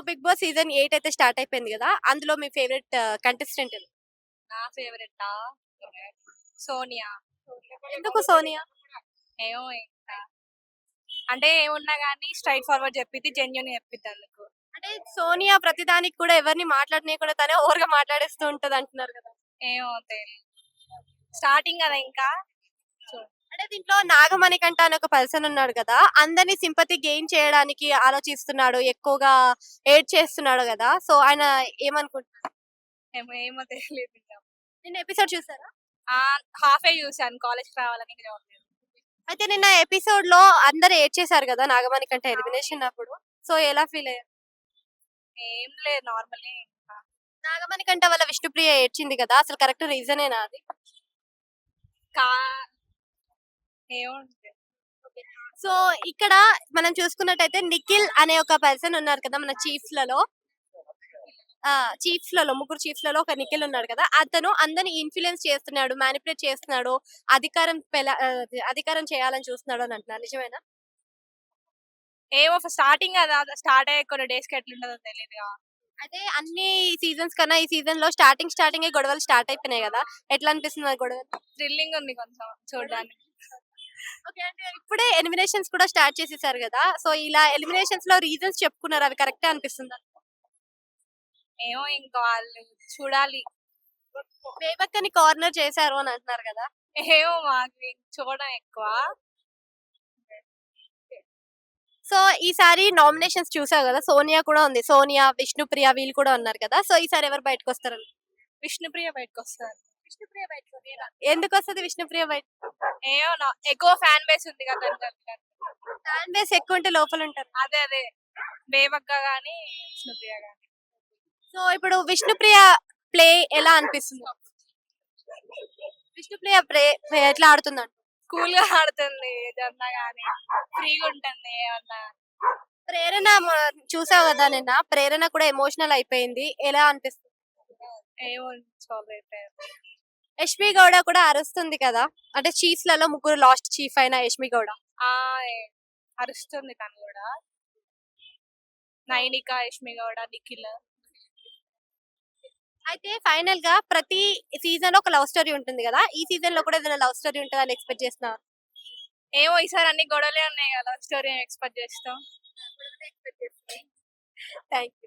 Big Boss season eight అయితే start అయిపోయింది కదా? అందులో మీ ఫేవరెట్ కంటెస్టెంట్ నా ఫేవరెట్? సోనియా. ఎందుకు సోనియా? ఏమో ఇంకా. అంటే ఏమున్నా కానీ స్ట్రైట్ ఫార్వర్డ్ చెప్పిద్ది జెన్యున్ చెప్పిద్ది అందుకు. అంటే సోనియా ప్రతిదానికి కూడా ఎవరిని మాట్లాడనీయకుండా తనే ఓవర్గా మాట్లాడేస్తూ ఉంటది అంటున్నారు కదా. ఏమో స్టార్టింగ్ కదా ఇంకా? అంటే దీంట్లో నాగమణి కంట అని ఒక పర్సన్ ఉన్నాడు కదా అందరినీ సింపతి గెయిన్ చేయడానికి ఆలోచిస్తున్నాడు ఎక్కువగా ఏడ్ చేస్తున్నాడు కదా. సో ఆయన ఏమనుకుంటున్నారు? ఏమో ఏమో తెలియదు ఇంకా. నిన్న ఎపిసోడ్ చూసారా? హాఫే చూసాను కాలేజ్కి రావాలని ఇంకా అయితే నిన్న ఎపిసోడ్లో అందరు ఏడ్ చేశారు కదా నాగమణి కంట ఎలిమినేషన్ అప్పుడు. సో ఎలా ఫీల్ అయ్యారు? ఏం లేదు నార్మల్లీ నాగమణి కంట వల్ల విష్ణుప్రియ ఏడ్చింది కదా అసలు కరెక్ట్ రీజనేనా అది? కా సో ఇక్కడ మనం చూసుకున్నట్టయితే నిఖిల్ అనే ఒక పర్సన్ ఉన్నారు కదా మన చీఫ్స్లలో ఆ చీఫ్స్లలో ముగ్గురు చీఫ్స్లలో ఒక నిఖిల్ ఉన్నాడు కదా. అతను అందరిని ఇన్ఫ్లుయెన్స్ చేస్తున్నాడు మ్యానిపులేట్ చేస్తున్నాడు అధికారం అధికారం చేయాలని చూస్తున్నాడు అని అంటున్నారు. నిజమేనా? ఏమో స్టార్టింగ్ కదా. స్టార్ట్ అయ్యే కొన్ని డేస్కి ఎట్లుంటుందో తెలియదు అయితే అన్ని సీజన్స్ కన్నా ఈ సీజన్లో స్టార్టింగ్ స్టార్టింగ్ గొడవలు స్టార్ట్ అయిపోయినాయి కదా. ఎట్లా అనిపిస్తుంది ఆ గొడవలు థ్రిల్లింగ్ ఉంది కొంచెం చూడడానికి. ఓకే అంటే ఇప్పుడే ఎలిమినేషన్స్ కూడా స్టార్ట్ చేసేసారు కదా! సో ఇలా ఎలిమినేషన్స్లో రీజన్స్ చెప్పుకున్నారు. అవి కరెక్టే అనిపిస్తుంది? ఏమో ఇంకా వాళ్ళు చూడాలి. బేబక్కని కార్నర్ చేశారు అని అంటున్నారు కదా! ఏమో మాకు చూడడం ఎక్కువ. సో ఈసారి నామినేషన్స్ చూసావు కదా! సోనియా కూడా ఉంది. సోనియా విష్ణుప్రియ వీళ్ళు కూడా ఉన్నారు కదా! సో ఈసారి ఎవరు బయటకు వస్తారు విష్ణుప్రియ బయటకు వస్తారు విష్ణుప్రియ ఎందుకు వస్తుంది విష్ణుప్రియ బయట ఏమో నా- ఎక్కువ ఫ్యాన్ బేస్ ఉంది కదా దానికి. ఫ్యాన్ బేస్ ఎక్కువ ఉంటే లోపల ఉంటారు. అదే అదే. బేబక్క గానీ విష్ణుప్రియ గానీ. సో ఇప్పుడు విష్ణుప్రియ ప్లే ఎలా అనిపిస్తుంది? విష్ణుప్రియ ప్లే ఎట్లా ఆడుతుందంట? కూల్గా ఆడుతుంది ఏదన్నా గానీ. ఫ్రీగా ఉంటుంది ఏమన్నా. ప్రేరణ మ- చూసావు కదా నిన్న? ప్రేరణ కూడా ఎమోషనల్ అయిపోయింది. ఎలా అనిపిస్తుంది? ఏమో చూడలేదు యష్మి గౌడ కూడా అరుస్తుంది కదా? అంటే చీఫ్లలో ముగ్గురు లాస్ట్ చీఫ్ అయిన యష్మి గౌడ. ఆ అరుస్తుంది తను కూడా. నైనిక యష్మి గౌడ నిఖిల్. అయితే ఫైనల్గా ప్రతి సీజన్లో ఒక లవ్ స్టోరీ ఉంటుంది కదా? ఈ సీజన్లో కూడా ఏదైనా లవ్ స్టోరీ ఉంటుందని ఎక్స్పెక్ట్ చేస్తున్నారు ఏమో ఈసారి అన్ని గొడవలే ఉన్నాయి కదా స్టోరీ ఎక్స్పెక్ట్ చేస్తాం. Thank you